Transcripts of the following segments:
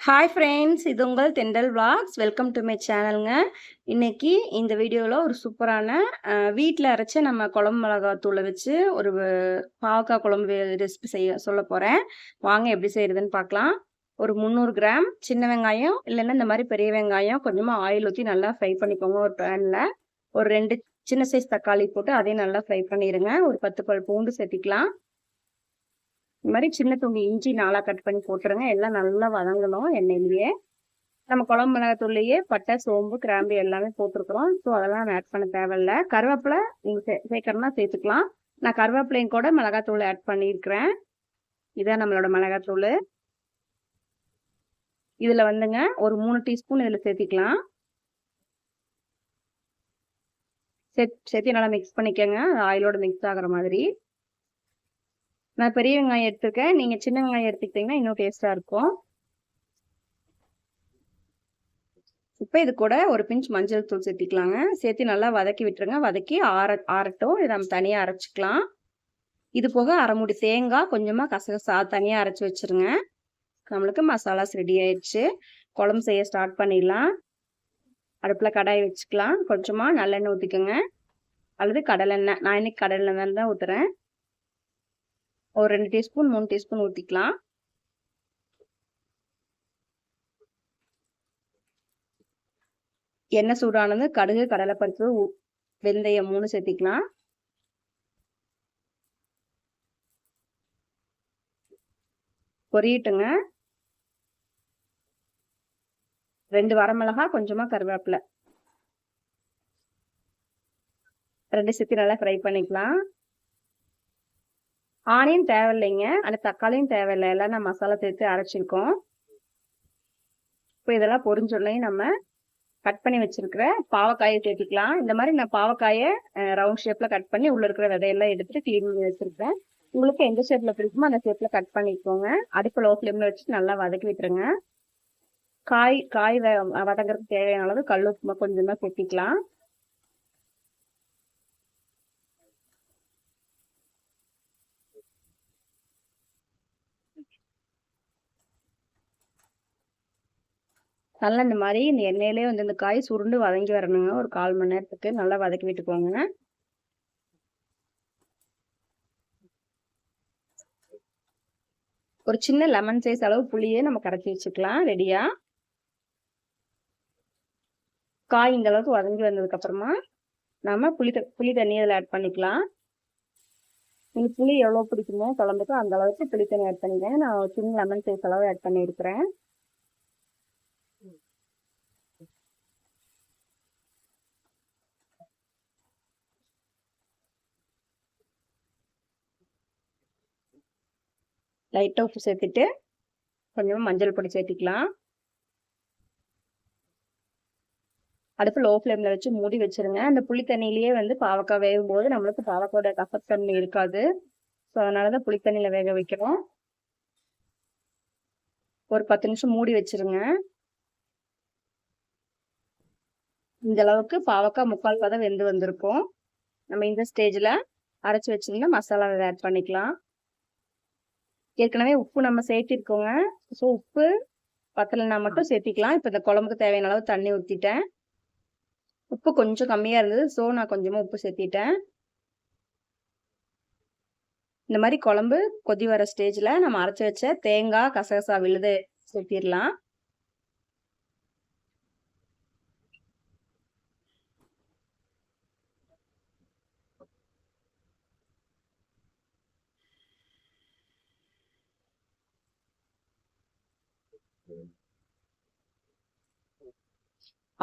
Hi friends இது உங்கள் dental vlogs. Welcome to my சேனலுங்க இன்னைக்கு இந்த வீடியோவில் ஒரு சூப்பரான வீட்டில் அரைச்ச நம்ம குழம்பு மிளகாத்தூளை வச்சு ஒரு பாவக்காய் குழம்பு ரெசிபி செய்ய சொல்ல போகிறேன் வாங்க எப்படி செய்கிறதுன்னு பார்க்கலாம். ஒரு முந்நூறு கிராம் சின்ன வெங்காயம் இல்லைன்னா இந்த மாதிரி பெரிய வெங்காயம் கொஞ்சமாக ஆயில் ஊற்றி நல்லா ஃப்ரை பண்ணிக்கோங்க ஒரு பேனில் ஒரு ரெண்டு சின்ன சைஸ் தக்காளி போட்டு அதையும் நல்லா ஃப்ரை பண்ணிடுங்க ஒரு பத்து பல் பூண்டு சேர்த்திக்கலாம். இந்த மாதிரி சின்ன துண்டு இஞ்சி நாளாக கட் பண்ணி போட்டுருங்க. எல்லாம் நல்லா வதங்கணும் எண்ணெயிலேயே. நம்ம குழம்பு மிளகாத்தூள்லேயே பட்டை சோம்பு கிராம்பு எல்லாமே போட்டிருக்கிறோம். ஸோ அதெல்லாம் ஆட் பண்ண தேவையில்ல. கருவேப்பிலை நீங்கள் சே சேர்க்கறனா சேர்த்துக்கலாம். நான் கருவேப்பிலையும் கூட மிளகாத்தூள் ஆட் பண்ணியிருக்கிறேன். இதான் நம்மளோட மிளகாத்தூள். இதில் வந்துங்க ஒரு மூணு டீஸ்பூன் இதில் சேர்த்திக்கலாம். சேர்த்து சேர்த்து நல்லா மிக்ஸ் பண்ணிக்கோங்க. ஆயிலோட மிக்ஸ் ஆகிற மாதிரி. நான் பெரிய வெங்காயம் எடுத்துருக்கேன். நீங்கள் சின்ன வெங்காயம் எடுத்துக்கிட்டிங்கன்னா இன்னும் டேஸ்ட்டாக இருக்கும். இப்போ இது கூட ஒரு பிஞ்ச் மஞ்சள் தூள் சேர்த்திக்கலாங்க. சேர்த்து நல்லா வதக்கி விட்டுருங்க. வதக்கி ஆற ஆறட்டும். இதை நம்ம தனியாக அரைச்சிக்கலாம். இது போக அரைமுடி தேங்காய் கொஞ்சமாக கசகசா தனியாக அரைச்சி வச்சுருங்க. நம்மளுக்கு மசாலாஸ் ரெடி ஆயிடுச்சு. குழம்பு செய்ய ஸ்டார்ட் பண்ணிடலாம். அடுப்பில் கடாய் வச்சுக்கலாம். கொஞ்சமாக நல்லெண்ணெய் ஊற்றிக்கோங்க அல்லது கடலெண்ணெய். நான் இன்னைக்கு கடலெண்ணெய் தான் ஊற்றுறேன் ஒரு ரெண்டு டீஸ்பூன் மூணு டீஸ்பூன் ஊற்றிக்கலாம் எண்ணெய் சூடானது கடுகு கடலைப்பருப்பு வெந்தயம் மூணு சேர்த்திக்கலாம். பொரியட்டுங்க. ரெண்டு வரமிளகா கொஞ்சமா கருவேப்பிலை. ரெண்டு சேர்த்து நல்லா ஃப்ரை பண்ணிக்கலாம். ஆனியும் தேவையில்லைங்க. அந்த தக்காளியும் தேவையில்லை. எல்லாம் நான் மசாலா சேர்த்து அரைச்சிருக்கோம். இப்போ இதெல்லாம் பொரிஞ்சோடனே நம்ம கட் பண்ணி வச்சிருக்கிற பாவக்காயை சேர்த்திக்கலாம் இந்த மாதிரி நான் பாவக்காயை ரவுண்ட் ஷேப்பில் கட் பண்ணி உள்ள இருக்கிற விதையெல்லாம் எடுத்துட்டு க்ளீன் பண்ணி வச்சிருக்கேன் உங்களுக்கு எந்த ஷேப்பில் பிடிக்குமோ அந்த ஷேப்பில் கட் பண்ணிக்கோங்க. அடுப்பு லோ ஃப்ளேமில் வச்சு நல்லா வதக்கி விட்டுருங்க. காய் காய் வதங்குறதுக்கு தேவையான அளவு கல் உப்புமா கொஞ்சமாக சேர்த்திக்கலாம் நல்லா இந்த மாதிரி இந்த எண்ணெயிலே வந்து இந்த காய் சுருண்டு வதங்கி வரணுங்க. ஒரு கால் மணி நேரத்துக்கு நல்லா வதக்கி விட்டுக்கோங்க. ஒரு சின்ன லெமன் சைஸ் அளவு புளியே நம்ம கரைச்சி வச்சுக்கலாம். ரெடியா? காய் இந்த அளவுக்கு வதங்கி வந்ததுக்கு அப்புறமா நம்ம புளி புளி தண்ணி அதில் ஆட் பண்ணிக்கலாம். நீங்கள் புளி எவ்வளோ பிடிக்குமோ குழம்புக்கு அந்த அளவுக்கு புளி தண்ணி ஆட் பண்ணிக்கிறேன். நான் சின்ன லெமன் சைஸ் அளவு ஆட் பண்ணியிருக்கிறேன். லைட்டாக உப்பு சேர்த்துட்டு கொஞ்சமாக மஞ்சள் பொடி சேர்த்திக்கலாம். அடுப்பு லோ ஃப்ளேமில் வச்சு மூடி வச்சுருங்க. அந்த புளி தண்ணியிலேயே வந்து பாவக்காய் வேகும் போது நம்மளுக்கு பாவக்காயோட கசத்தன்மை இருக்காது. ஸோ அதனால தான் புளி தண்ணியில் வேக வைக்கிறோம். ஒரு பத்து நிமிஷம் மூடி வச்சுருங்க. இந்த அளவுக்கு பாவக்காய் முக்கால் பதம் வெந்து வந்திருக்கும். நம்ம இந்த ஸ்டேஜில் அரைச்சி வச்சிருந்தா மசாலாவை ஆட் பண்ணிக்கலாம். ஏற்கனவே உப்பு நம்ம சேர்த்திருக்கோங்க. ஸோ உப்பு பத்தலைனா மட்டும் சேர்த்திக்கலாம். இப்போ இந்த குழம்புக்கு தேவையான அளவு தண்ணி ஊற்றிட்டேன் உப்பு கொஞ்சம் கம்மியாக இருந்தது. ஸோ நான் கொஞ்சமாக உப்பு சேர்த்திட்டேன். இந்த மாதிரி குழம்பு கொதி வர ஸ்டேஜில் நம்ம அரைச்சி வச்ச தேங்காய் கசகசா விழுது சேர்த்திடலாம்.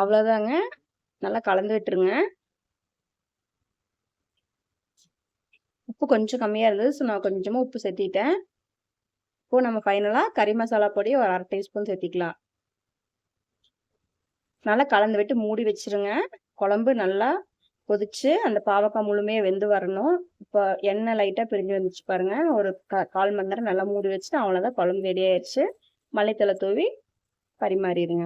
அவ்வளோதாங்க நல்லா கலந்து விட்டுருங்க. உப்பு கொஞ்சம் கம்மியாக இருந்தது ஸோ நான் கொஞ்சமாக உப்பு சேர்த்திட்டேன். இப்போ நம்ம ஃபைனலாக கறி மசாலா பொடி ஒரு அரை டீஸ்பூன் சேர்த்திக்கலாம். நல்லா கலந்து விட்டு மூடி வச்சிருங்க. குழம்பு நல்லா கொதிச்சு அந்த பாவக்காய் முழுமையாக வெந்து வரணும். இப்போ எண்ணெய் லைட்டாக பிரிஞ்சு வந்துச்சு பாருங்க. ஒரு கால் மணி நேரம் நல்லா மூடி வச்சுட்டு அவ்வளோதான் குழம்பு ரெடி ஆயிடுச்சு மல்லித்தலை தூவி பரிமாறிடுங்க.